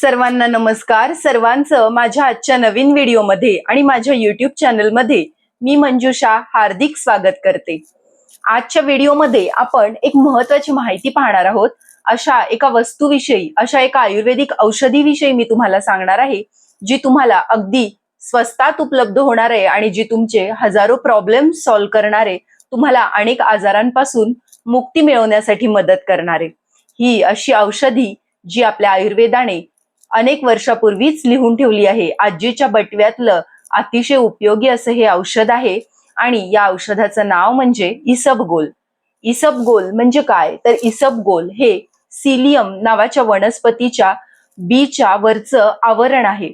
सर्वांना नमस्कार. सर्वांचं माझ्या आजच्या नवीन व्हिडिओमध्ये आणि माझ्या युट्यूब चॅनलमध्ये मी मंजुषा हार्दिक स्वागत करते. आजच्या व्हिडिओमध्ये आपण एक महत्वाची माहिती पाहणार आहोत. अशा एका वस्तूविषयी अशा एका आयुर्वेदिक औषधीविषयी मी तुम्हाला सांगणार आहे जी तुम्हाला अगदी स्वस्तात उपलब्ध होणार आहे आणि जी तुमचे हजारो प्रॉब्लेम सॉल्व्ह करणारे तुम्हाला अनेक आजारांपासून मुक्ती मिळवण्यासाठी मदत करणारे. ही अशी औषधी जी आपल्या आयुर्वेदाने अनेक वर्षापूर्वीच लिहून ठेवली आहे. आजीच्या बटव्यातलं अतिशय उपयोगी असं हे औषध आहे. आणि या औषधाचं नाव म्हणजे इसबगोल इसबगोल म्हणजे काय? तर इसबगोल हे सिलियम नावाच्या वनस्पतीच्या बीच्या वरचं आवरण आहे.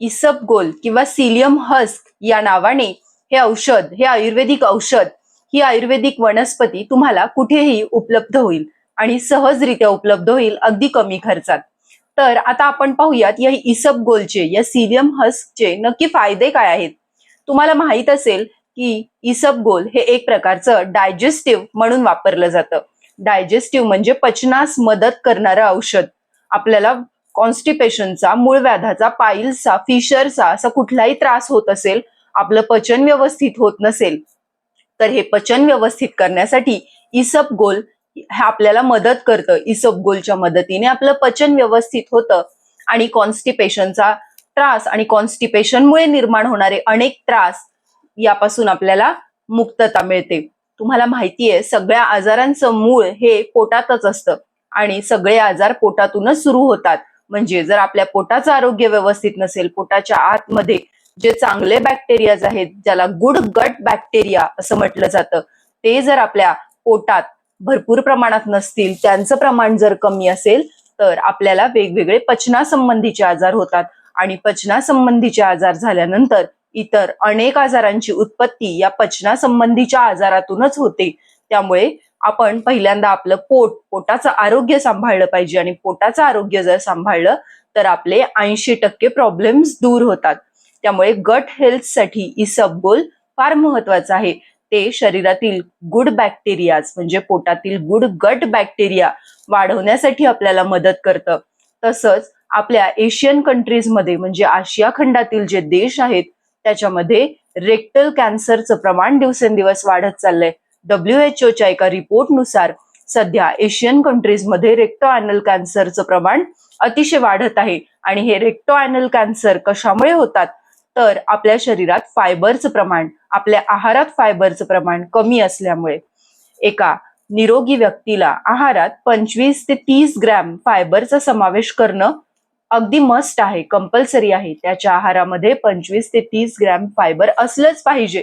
इसबगोल किंवा सिलियम हस्क या नावाने हे औषध हे आयुर्वेदिक औषध ही आयुर्वेदिक वनस्पती तुम्हाला कुठेही उपलब्ध होईल आणि सहजरित्या उपलब्ध होईल अगदी कमी खर्चात. तर आता आपण पाहूयात या इसबगोलचे या सिलियम हस्कचे नक्की फायदे काय आहेत? तुम्हाला माहीत असेल की इसबगोल हे एक प्रकारचं डायजेस्टिव्ह म्हणून वापरलं जातं. डायजेस्टिव्ह म्हणजे पचनास मदत करणारं औषध. आपल्याला कॉन्स्टिपेशनचा मूळ व्याधाचा पाईल्सचा फिशरचा असा कुठलाही त्रास होत असेल आपलं पचन व्यवस्थित होत नसेल तर हे पचन व्यवस्थित करण्यासाठी इसबगोल आपल्याला मदत करतं इसबगोलच्या मदतीने. आपलं पचन व्यवस्थित होतं आणि कॉन्स्टिपेशनचा त्रास आणि कॉन्स्टिपेशनमुळे निर्माण होणारे अनेक त्रास यापासून आपल्याला मुक्तता मिळते. तुम्हाला माहिती आहे सगळ्या आजारांचं मूळ हे पोटातच असतं आणि सगळे आजार पोटातूनच सुरू होतात. म्हणजे जर आपल्या पोटाचं आरोग्य व्यवस्थित नसेल पोटाच्या आतमध्ये जे चांगले बॅक्टेरियाज आहेत ज्याला गुड गट बॅक्टेरिया असं म्हटलं जातं ते जर आपल्या पोटात भरपूर प्रमाणात नसतील त्यांचं प्रमाण जर कमी असेल तर आपल्याला वेगवेगळे पचनासंबंधीचे आजार होतात. आणि पचनासंबंधीचे आजार झाल्यानंतर इतर अनेक आजारांची उत्पत्ती या पचनासंबंधीच्या आजारातूनच होते. त्यामुळे आपण पहिल्यांदा आपलं पोट पोटाचं आरोग्य सांभाळलं पाहिजे. आणि पोटाचं आरोग्य जर सांभाळलं तर आपले ऐंशी टक्के प्रॉब्लेम्स दूर होतात. त्यामुळे गट हेल्थसाठी इसबगोल फार महत्वाचं आहे. ते शरीरातील गुड बॅक्टेरियाज म्हणजे पोटातील गुड गट बॅक्टेरिया वाढवण्यासाठी आपल्याला मदत करतं. तसंच आपल्या एशियन कंट्रीजमध्ये म्हणजे आशिया खंडातील जे देश आहेत त्याच्यामध्ये रेक्टल कॅन्सरचं प्रमाण दिवसेंदिवस वाढत चाललंय. डब्ल्यू एच ओच्या एका रिपोर्टनुसार सध्या एशियन कंट्रीजमध्ये रेक्टो अॅनल कॅन्सरचं प्रमाण अतिशय वाढत आहे. आणि हे रेक्टो अॅनल कॅन्सर कशामुळे होतात? तर आपल्या शरीरात फायबरचं प्रमाण आपल्या आहारात फायबरचं प्रमाण कमी असल्यामुळे एका निरोगी व्यक्तीला आहारात पंचवीस ते तीस ग्रॅम फायबरचा समावेश करणं अगदी मस्ट आहे कंपल्सरी आहे. त्याच्या आहारामध्ये पंचवीस ते तीस ग्रॅम फायबर असलंच पाहिजे.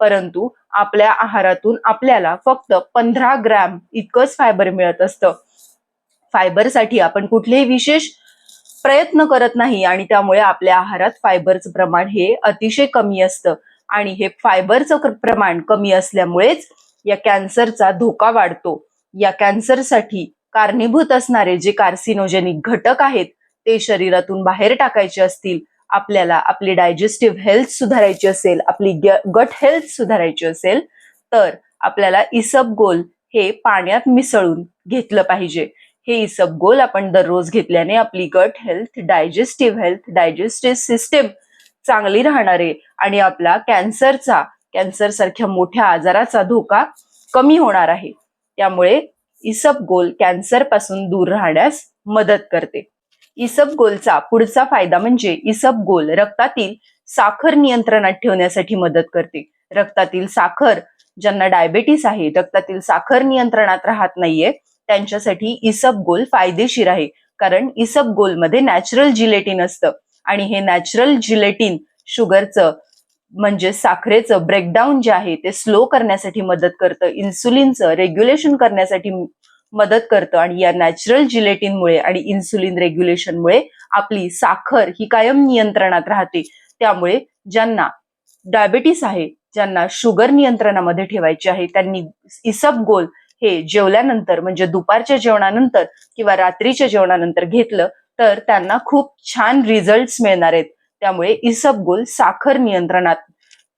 परंतु आपल्या आहारातून आपल्याला फक्त पंधरा ग्रॅम इतकंच फायबर मिळत असतं. फायबरसाठी आपण कुठलेही विशेष प्रयत्न करत नाही आणि त्यामुळे आपल्या आहारात फायबरचं प्रमाण हे अतिशय कमी असतं. आणि हे फायबरचं प्रमाण कमी असल्यामुळेच या कॅन्सरचा धोका वाढतो. या कॅन्सरसाठी कारणीभूत असणारे जे कार्सिनोजेनिक घटक आहेत ते शरीरातून बाहेर टाकायचे असतील आपल्याला आपली डायजेस्टिव्ह हेल्थ सुधारायची असेल आपली गट हेल्थ सुधारायची असेल तर आपल्याला इसबगोल हे पाण्यात मिसळून घेतलं पाहिजे. हे इसबगोल आपण दररोज घेतल्याने आपली gut health digestive health digestive system चांगली राहणार आहे. आणि आपला कॅन्सरचा कॅन्सर सारख्या मोठ्या आजाराचा धोका कमी होणार आहे. त्यामुळे इसबगोल कॅन्सरपासून दूर राहण्यास मदत करते. इसबगोलचा पुढचा फायदा म्हणजे इसबगोल रक्तातील साखर नियंत्रणात ठेवण्यासाठी मदत करते. रक्तातील साखर ज्यांना डायबेटीस आहे रक्तातील साखर नियंत्रणात राहत नाहीये त्यांच्यासाठी इसबगोल फायदेशीर आहे. कारण इसबगोलमध्ये नॅचरल जिलेटिन असतं. आणि हे नॅचरल जिलेटिन शुगरचं म्हणजे साखरेचं ब्रेकडाऊन जे आहे ते स्लो करण्यासाठी मदत करतं. इन्सुलिनचं रेग्युलेशन करण्यासाठी मदत करतं. आणि या नॅचरल जिलेटिनमुळे आणि इन्सुलिन रेग्युलेशनमुळे आपली साखर ही कायम नियंत्रणात राहते. त्यामुळे ज्यांना डायबेटीस आहे ज्यांना शुगर नियंत्रणामध्ये ठेवायची आहे त्यांनी इसबगोल हे जेवल्यानंतर म्हणजे दुपारच्या जेवणानंतर किंवा रात्रीच्या जेवणानंतर घेतलं तर त्यांना खूप छान रिझल्ट मिळणार आहेत. त्यामुळे इसबगोल साखर नियंत्रणात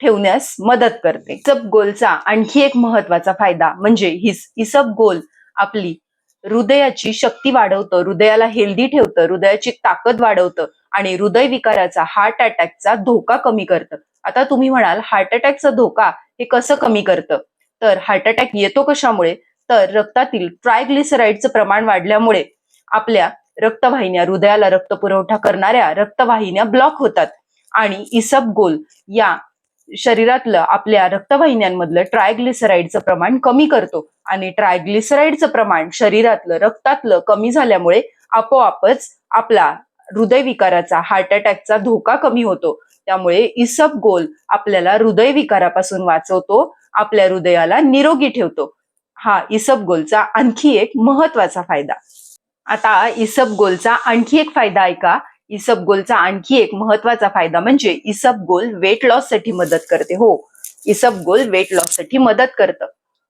ठेवण्यास मदत करते. इसबगोलचा आणखी एक महत्त्वाचा फायदा म्हणजे हिस इसबगोल आपली हृदयाची शक्ती वाढवतं हृदयाला हेल्दी ठेवतं हृदयाची ताकद वाढवतं आणि हृदय विकाराचा हार्ट अटॅकचा धोका कमी करतं. आता तुम्ही म्हणाल हार्ट अटॅकचा धोका हे कसं कमी करतं? तर हार्ट अटॅक येतो कशामुळे? तर रक्तातील ट्रायग्लिसराईडचं प्रमाण वाढल्यामुळे आपल्या रक्तवाहिन्या हृदयाला रक्त पुरवठा करणाऱ्या रक्तवाहिन्या ब्लॉक होतात. आणि इसबगोल या शरीरातलं आपल्या रक्तवाहिन्यांमधलं ट्रायग्लिसराईडचं प्रमाण कमी करतो. आणि ट्रायग्लिसराईडचं प्रमाण शरीरातलं रक्तातलं कमी झाल्यामुळे आपोआपच आपला हृदयविकाराचा हार्ट अटॅकचा धोका कमी होतो. त्यामुळे इसबगोल आपल्याला हृदयविकारापासून वाचवतो आपल्या हृदयाला निरोगी ठेवतो. हा इसबगोलचा आणखी एक महत्त्वाचा फायदा. आता इसबगोलचा आणखी एक फायदा ऐका इसबगोलचा आणखी एक महत्त्वाचा फायदा म्हणजे इसबगोल वेट लॉससाठी मदत करते. हो इसबगोल वेट लॉससाठी मदत करतं.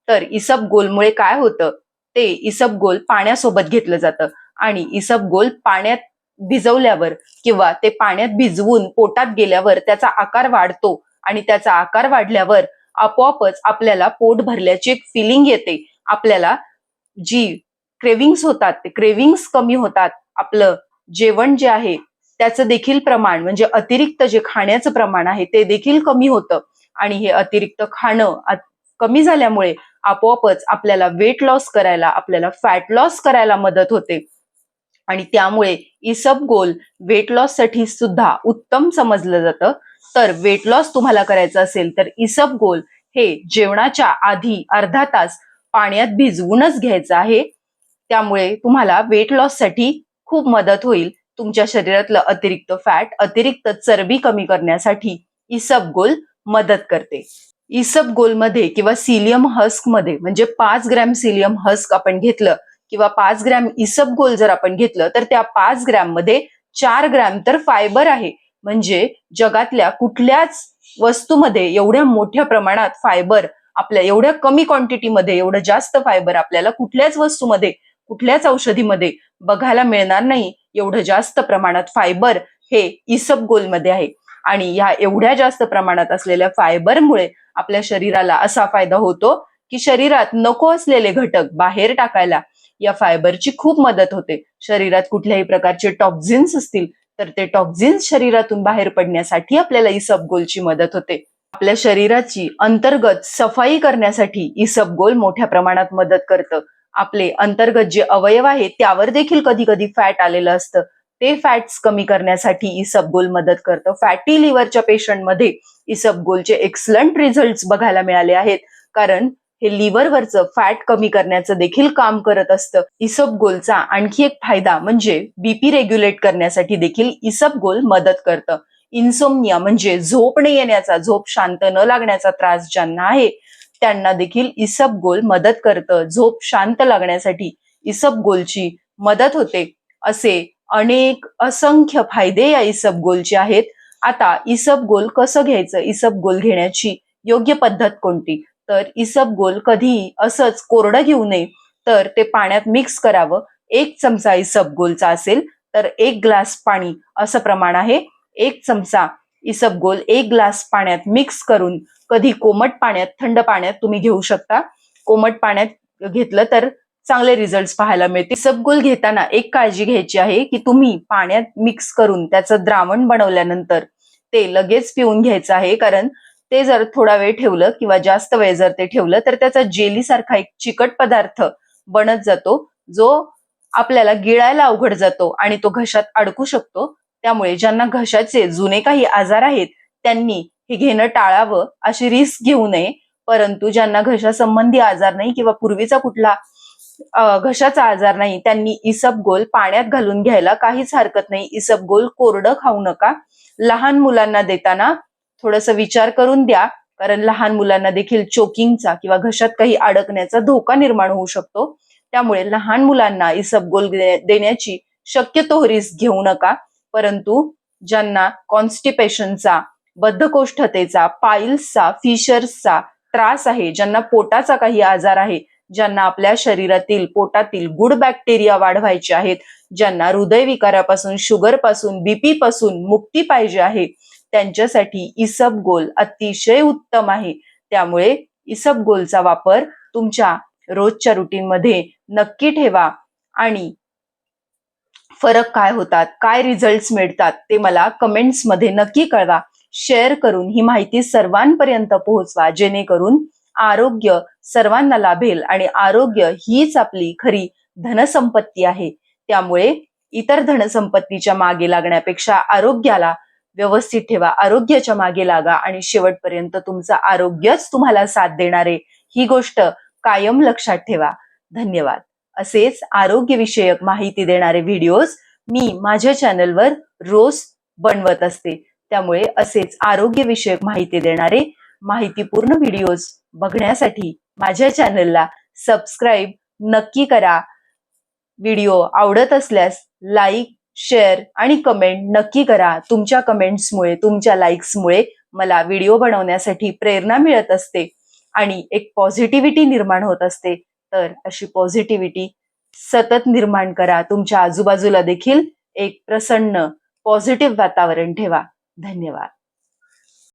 तर इसबगोलमुळे काय होतं? ते इसबगोल पाण्यासोबत घेतलं जातं आणि इसबगोल पाण्यात भिजवल्यावर किंवा ते पाण्यात भिजवून पोटात गेल्यावर त्याचा आकार वाढतो आणि त्याचा आकार वाढल्यावर आपोआपच आपल्याला पोट भरल्याची एक फिलिंग येते. आपल्याला जी क्रेविंग्स होतात ते क्रेविंग्स कमी होतात. आपलं जेवण जे आहे त्याचं देखील प्रमाण म्हणजे अतिरिक्त जे खाण्याचं प्रमाण आहे ते देखील कमी होतं. आणि हे अतिरिक्त खाणं कमी झाल्यामुळे आपोआपच आपल्याला वेट लॉस करायला आपल्याला फॅट लॉस करायला मदत होते. आणि त्यामुळे इसबगोल वेट लॉससाठी सुद्धा उत्तम समजलं जातं. तर वेट लॉस तुम्हाला करायचं असेल तर इसबगोल हे जेवणाच्या आधी अर्धा तास पाण्यात भिजवूनच घ्यायचं आहे. त्यामुळे तुम्हाला वेट लॉससाठी खूप मदत होईल. तुमच्या शरीरातलं अतिरिक्त फॅट अतिरिक्त चरबी कमी करण्यासाठी इसबगोल मदत करते. इसबगोलमध्ये किंवा सिलियम हस्कमध्ये म्हणजे पाच ग्रॅम सिलियम हस्क आपण घेतलं किंवा पाच ग्रॅम इसबगोल जर आपण घेतलं तर त्या पाच ग्रॅममध्ये चार ग्रॅम तर फायबर आहे. म्हणजे जगातल्या कुठल्याच वस्तूमध्ये एवढ्या मोठ्या प्रमाणात फायबर आपल्या एवढ्या कमी क्वांटिटीमध्ये एवढं जास्त फायबर आपल्याला कुठल्याच वस्तूमध्ये कुठल्याच औषधीमध्ये बघायला मिळणार नाही. एवढं जास्त प्रमाणात फायबर हे इसबगोलमध्ये आहे. आणि ह्या एवढ्या जास्त प्रमाणात असलेल्या फायबरमुळे आपल्या शरीराला असा फायदा होतो की शरीरात नको असलेले घटक बाहेर टाकायला या फायबरची खूप मदत होते. शरीरात कुठल्याही प्रकारचे टॉक्झिन्स असतील तर ते टॉक्झिन्स शरीरातून बाहेर पडण्यासाठी आपल्याला इसबगोलची मदत होते. आपल्या शरीराची अंतर्गत सफाई करण्यासाठी इसबगोल मोठ्या प्रमाणात मदत करतं. आपले अंतर्गत जे अवयव आहेत त्यावर देखील कधी कधी फॅट आलेलं असतं. ते फॅट्स कमी करण्यासाठी इसबगोल मदत करतं. फॅटी लिव्हरच्या पेशंटमध्ये इसबगोलचे एक्सलंट रिझल्ट बघायला मिळाले आहेत. कारण हे लिव्हरवरचं फॅट कमी करण्याचं देखील काम करत असतं. इसबगोलचा आणखी एक फायदा म्हणजे बीपी रेग्युलेट करण्यासाठी देखील इसबगोल मदत करतं. इन्सोमनिया म्हणजे झोप न येण्याचा झोप शांत न लागण्याचा त्रास ज्यांना आहे त्यांना देखील इसबगोल मदत करतं. झोप शांत लागण्यासाठी इसबगोलची मदत होते. असे अनेक असंख्य फायदे या इसबगोलचे आहेत. आता इसबगोल कसं घ्यायचं? इसबगोल घेण्याची योग्य पद्धत कोणती? तर इसबगोल कधीही असंच कोरडं घेऊ नये. तर ते पाण्यात मिक्स करावं. एक चमचा इसबगोलचा असेल तर एक ग्लास पाणी असं प्रमाण आहे. एक चमचा इसबगोल एक ग्लास पाण्यात मिक्स करून कधी कोमट पाण्यात थंड पाण्यात तुम्ही घेऊ शकता. कोमट पाण्यात घेतलं तर चांगले रिझल्ट पाहायला मिळते इसबगोल घेताना एक काळजी घ्यायची आहे की तुम्ही पाण्यात मिक्स करून त्याचं द्रावण बनवल्यानंतर ते लगेच पिऊन घ्यायचं आहे. कारण ते जर थोडा वेळ ठेवलं किंवा जास्त वेळ जर ते ठेवलं तर त्याचा जेली सारखा एक चिकट पदार्थ बनत जातो जो आपल्याला गिळायला अवघड जातो आणि तो घशात अडकू शकतो. त्यामुळे ज्यांना घशाचे जुने काही आजार आहेत त्यांनी हे घेणं टाळावं अशी रिस्क घेऊ नये. परंतु ज्यांना घशासंबंधी आजार नाही किंवा पूर्वीचा कुठला घशाचा आजार नाही त्यांनी इसबगोल पाण्यात घालून घ्यायला काहीच हरकत नाही. इसबगोल कोरडं खाऊ नका. लहान मुलांना देताना थोडासा विचार करून द्या. कारण लहान मुलांना देखील चोकिंगचा किंवा घशात काही अडकण्याचा धोका निर्माण होऊ शकतो. त्यामुळे लहान मुलांना इसबगोल देण्याची शक्यतो रिस्क घेऊ नका. परंतु ज्यांना कॉन्स्टिपेशनचा बद्धकोष्ठतेचा पाईल्सचा फिशर्सचा त्रास आहे ज्यांना पोटाचा काही आजार आहे ज्यांना आपल्या शरीरातील पोटातील गुड बॅक्टेरिया वाढवायचे आहेत ज्यांना हृदयविकारापासून शुगरपासून बीपी पासून मुक्ती पाहिजे आहे त्यांच्यासाठी इसबगोल अतिशय उत्तम आहे. त्यामुळे इसबगोलचा वापर तुमच्या रोजच्या रुटीन मध्ये नक्की ठेवा. आणि फरक काय होतात काय रिझल्ट मिळतात ते मला कमेंट्समध्ये नक्की कळवा. शेअर करून ही माहिती सर्वांपर्यंत पोहोचवा जेणेकरून आरोग्य सर्वांना लाभेल आणि आरोग्य हीच आपली खरी धनसंपत्ती आहे. त्यामुळे इतर धनसंपत्तीच्या मागे लागण्यापेक्षा आरोग्याला व्यवस्थित ठेवा. आरोग्याच्या मागे लागा आणि शेवटपर्यंत तुमचं आरोग्यच तुम्हाला साथ देणारे ही गोष्ट कायम लक्षात ठेवा. धन्यवाद. असेच आरोग्यविषयक माहिती देणारे व्हिडिओज मी माझ्या चॅनलवर रोज बनवत असते. त्यामुळे असेच आरोग्यविषयक माहिती देणारे माहितीपूर्ण व्हिडिओज बघण्यासाठी माझ्या चॅनलला सबस्क्राईब नक्की करा. व्हिडिओ आवडत असल्यास लाईक शेअर आणि कमेंट नक्की करा. तुमच्या कमेंट्समुळे तुमच्या लाईक्समुळे मला व्हिडिओ बनवण्यासाठी प्रेरणा मिळत असते आणि एक पॉझिटिव्हिटी निर्माण होत असते. तर अशी पॉझिटिव्हिटी सतत निर्माण करा. तुमच्या आजूबाजूला देखील एक प्रसन्न पॉझिटिव्ह वातावरण ठेवा. धन्यवाद.